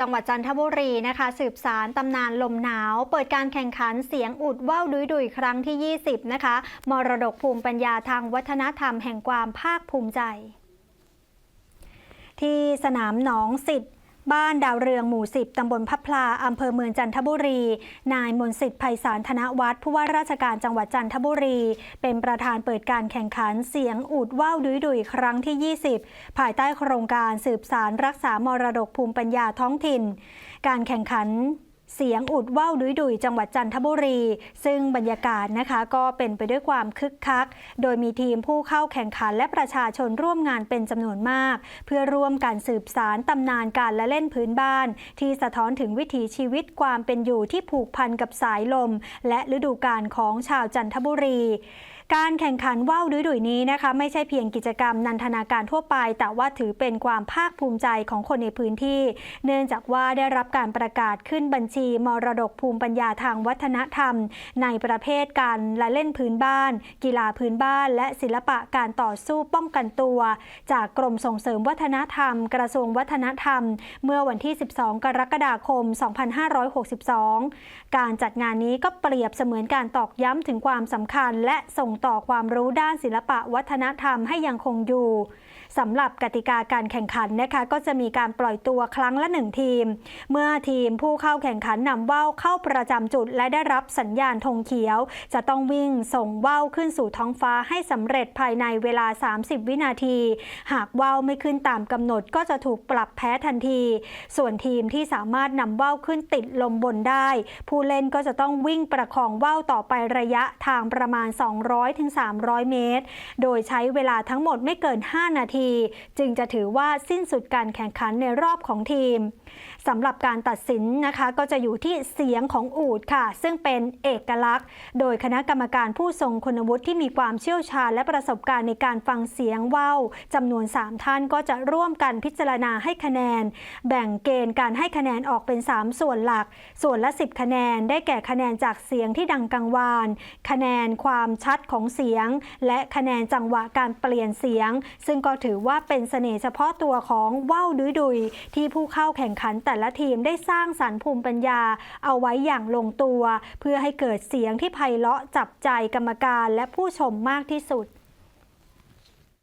จังหวัดจันทบุรีนะคะ สืบสารตำนานลมหนาว เปิดการแข่งขันเสียงอุดว่าวดุยดุยครั้งที่ 20 นะคะ มรดกภูมิปัญญาทางวัฒนธรรมแห่งความภาคภูมิใจ ที่สนามหนองสิทธิ์ บ้านดาวเรืองหมู่ 10 ตำบลพับพลา อำเภอเมืองจันทบุรี นายมนสิทธิ์ไพศาลธนวัฒน์ผู้ว่าราชการจังหวัดจันทบุรี เป็นประธานเปิดการแข่งขันเสียงอูดว่าวดุยดุยครั้งที่ 20 ภายใต้โครงการสืบสารรักษามรดกภูมิปัญญาท้องถิ่น การแข่งขัน เสียงอุดว่าวดุยดุยจังหวัดจันทบุรี ซึ่งบรรยากาศนะคะก็เป็นไปด้วยความคึกคัก โดยมีทีมผู้เข้าแข่งขันและประชาชนร่วมงานเป็นจำนวนมาก เพื่อร่วมการสืบสารตำนานการละเล่นพื้นบ้าน ที่สะท้อนถึงวิถีชีวิตความเป็นอยู่ที่ผูกพันกับสายลม และฤดูกาลของชาวจันทบุรี การแข่งขันว่าวดุยดุยนี้นะคะไม่ใช่เพียงกิจกรรมนันทนาการทั่วไป แต่ว่าถือเป็นความภาคภูมิใจของคนในพื้นที่ เนื่องจากว่าได้รับการประกาศขึ้นบัญชี มรดกภูมิปัญญาทางวัฒนธรรม ในประเภทการละเล่นพื้นบ้าน กีฬาพื้นบ้าน และศิลปะการต่อสู้ป้องกันตัว จากกรมส่งเสริมวัฒนธรรม กระทรวงวัฒนธรรม เมื่อวันที่ 12 กรกฎาคม 2562 การจัดงานนี้ก็เปรียบเสมือนการตอกย้ำถึงความสำคัญและส่งต่อความรู้ด้านศิลปะวัฒนธรรมให้ยังคงอยู่สำหรับกติกาการแข่งขันนะคะก็จะมีการปล่อยตัวครั้งละหนึ่งทีม เมื่อทีมผู้เข้าแข่งขันนำว่าวเข้าประจำจุด และได้รับสัญญาณธงเขียว จะต้องวิ่งส่งว่าวขึ้นสู่ท้องฟ้าให้สำเร็จภายในเวลา 30 วินาที หากว่าวไม่ขึ้นตามกำหนดก็จะถูกปรับแพ้ทันที ส่วนทีมที่สามารถนำว่าวขึ้นติดลมบนได้ ผู้เล่นก็จะต้องวิ่งประคองว่าวต่อไประยะทางประมาณ200-300 เมตร โดยใช้เวลาทั้งหมดไม่เกิน 5 นาที จึงจะถือว่าสิ้นสุดการแข่งขันในรอบของทีมสำหรับการตัดสินนะคะก็จะอยู่ที่เสียงของอูดค่ะ ซึ่งเป็นเอกลักษณ์ โดยคณะกรรมการผู้ทรงคุณวุฒิที่มีความเชี่ยวชาญ และประสบการณ์ในการฟังเสียงว่าวจำนวน 3 ท่านก็จะร่วมกันพิจารณาให้คะแนน แบ่งเกณฑ์การให้คะแนนออกเป็น 3 ส่วนหลัก ส่วนละ 10 คะแนน ได้แก่คะแนนจากเสียงที่ดังกังวาน คะแนนความชัดของเสียง และคะแนนจังหวะการเปลี่ยนเสียง ซึ่งก็ถือว่าเป็นเสน่ห์เฉพาะตัวของว่าวดุยดุยที่ผู้เข้าแข่งขันแต่แต่ละทีมได้สร้างสรรค์ภูมิปัญญา เอาไว้อย่างลงตัว เพื่อให้เกิดเสียงที่ไพเราะจับใจกรรมการและผู้ชมมากที่สุด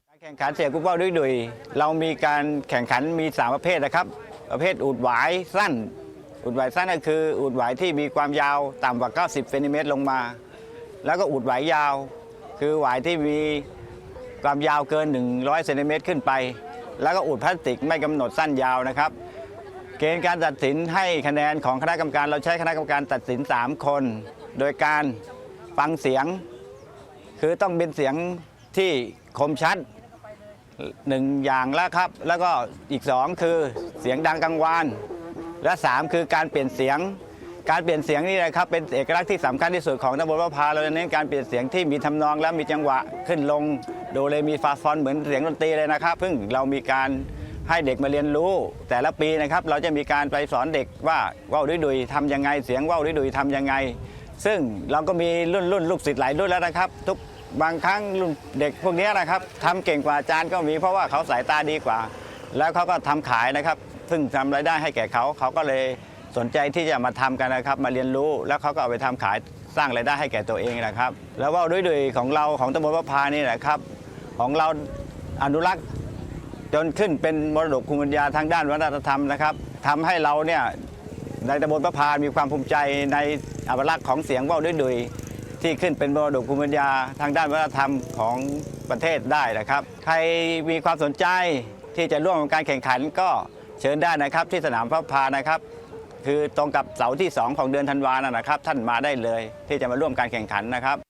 การแข่งขันเสียงกุ๊กว่าวดุยดุยเรามีการแข่งขันมี 3 ประเภทนะครับ ประเภทอูดหวายสั้นอูดหวายสั้นก็คืออูดหวายที่มีความยาวต่ำกว่า 90เซนติเมตรลงมา แล้วก็อูดหวายยาว คือหวายที่มีความยาวเกิน 100เซนติเมตรขึ้นไป แล้วก็อูดพลาสติกไม่กำหนดสั้นยาวนะครับ เกณฑ์การตัดสินให้คะแนนของคณะกรรมการเราใช้คณะกรรมการตัดสิน 3 คน โดยการฟังเสียง คือต้องเป็นเสียงที่คมชัดหนึ่งอย่างแล้วครับ แล้วก็อีกสองคือเสียงดังกังวาน และสามคือการเปลี่ยนเสียง การเปลี่ยนเสียงนี่นะครับเป็นเอกลักษณ์ที่สำคัญที่สุดของตำบลมะพาเราเน้นการเปลี่ยนเสียงที่มีทำนองและมีจังหวะขึ้นลง โดเรมีฟาซอนเหมือนเสียงดนตรีเลยนะครับซึ่งเรามีการ ให้เด็กมาเรียนรู้ แต่ละปีนะครับเราจะมีการไปสอนเด็กว่าว่าวดุยดุยทำยังไงเสียงว่าวดุยดุยทำยังไง ซึ่งเราก็มีรุ่นรุ่นลูกศิษย์หลายรุ่นแล้วนะครับ ทุกบางครั้งรุ่นเด็กพวกนี้นะครับทำเก่งกว่าอาจารย์ก็มีเพราะว่าเขาสายตาดีกว่า แล้วเขาก็ทำขายนะครับ ซึ่งทำรายได้ให้แก่เขาเขาก็เลยสนใจที่จะมาทำกันนะครับ มาเรียนรู้แล้วเขาก็เอาไปทำขายสร้างรายได้ให้แก่ตัวเองนะครับ แล้วว่าวด้วยด้วยของเราของตำบลพระพานี่แหละครับ ของเราอนุรักษ์ จนขึ้นเป็นมรดกภูมิปัญญาทางด้านวัฒนธรรมนะครับทำให้เราเนี่ยในตำบลพระพานมีความภูมิใจในอัตลักษณ์ของเสียงว่าวด้วยดุยที่ขึ้นเป็นมรดกภูมิปัญญาทางด้านวัฒนธรรมของประเทศได้นะครับ ใครมีความสนใจที่จะร่วมการแข่งขันก็เชิญได้นะครับที่สนามพระพานะครับ คือตรงกับเสาร์ที่ 2 ของเดือนธันวานะนะครับ ท่านมาได้เลยที่จะมาร่วมการแข่งขันนะครับ